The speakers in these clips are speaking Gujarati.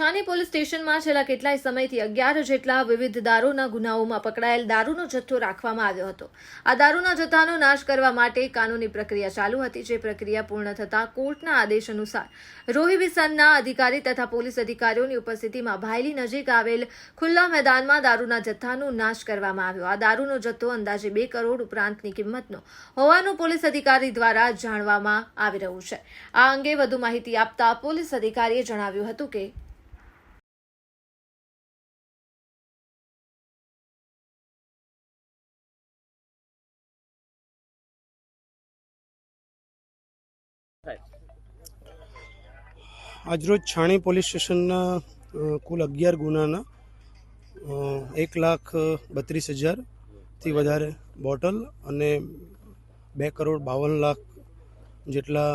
છાની પોલીસ સ્ટેશનમાં છેલ્લા કેટલાય સમયથી અગિયાર જેટલા વિવિધ દારૂના ગુનાઓમાં પકડાયેલ દારૂનો જથ્થો રાખવામાં આવ્યો હતો. આ દારૂના જથ્થાનો નાશ કરવા માટે કાનૂની પ્રક્રિયા ચાલુ હતી, જે પ્રક્રિયા પૂર્ણ થતાં કોર્ટના આદેશ અનુસાર રોહિબિસનના અધિકારી તથા પોલીસ અધિકારીઓની ઉપસ્થિતિમાં ભાયલી નજીક આવેલ ખુલ્લા મેદાનમાં દારૂના જથ્થાનો નાશ કરવામાં આવ્યો. આ દારૂનો જથ્થો અંદાજે બે કરોડ ઉપરાંતની કિંમતનો હોવાનું પોલીસ અધિકારી દ્વારા જાણવામાં આવી રહ્યું છે. આ અંગે વધુ માહિતી આપતા પોલીસ અધિકારીએ જણાવ્યું હતું કે આજરોજ છાણી પોલીસ સ્ટેશનના કુલ અગિયાર ગુનાના એક લાખ બત્રીસ હજારથી વધારે બોટલ અને બે કરોડ બાવન લાખ જેટલા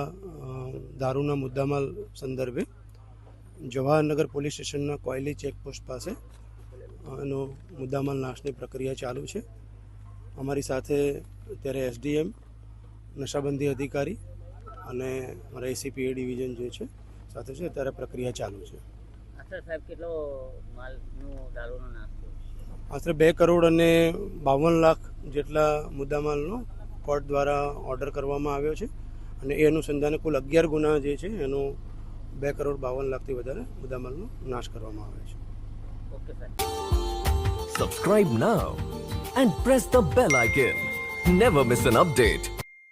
દારૂના મુદ્દામાલ સંદર્ભે જવાહરનગર પોલીસ સ્ટેશનના કોયલી ચેકપોસ્ટ પાસે એનો મુદ્દામાલ નાશની પ્રક્રિયા ચાલુ છે. અમારી સાથે અત્યારે એસડીએમ, નશાબંધી અધિકારી અને મારા એસીપી ડિવિઝન જે છે સાથે છે અત્યારે પ્રક્રિયા ચાલુ છે આશા સાહેબ કેટલો માલનું દારૂનો આશરે બે કરોડ અને બાવન લાખ જેટલા મુદ્દામાલનો કોર્ટ દ્વારા ઓર્ડર કરવામાં આવ્યો છે અને એ અનુસંધાને કુલ અગિયાર ગુના જે છે એનો બે કરોડ બાવન લાખથી વધારે મુદ્દામાલનો નાશ કરવામાં આવ્યો છે ઓકે સાહેબ Subscribe now the press the bell icon. Never miss an update.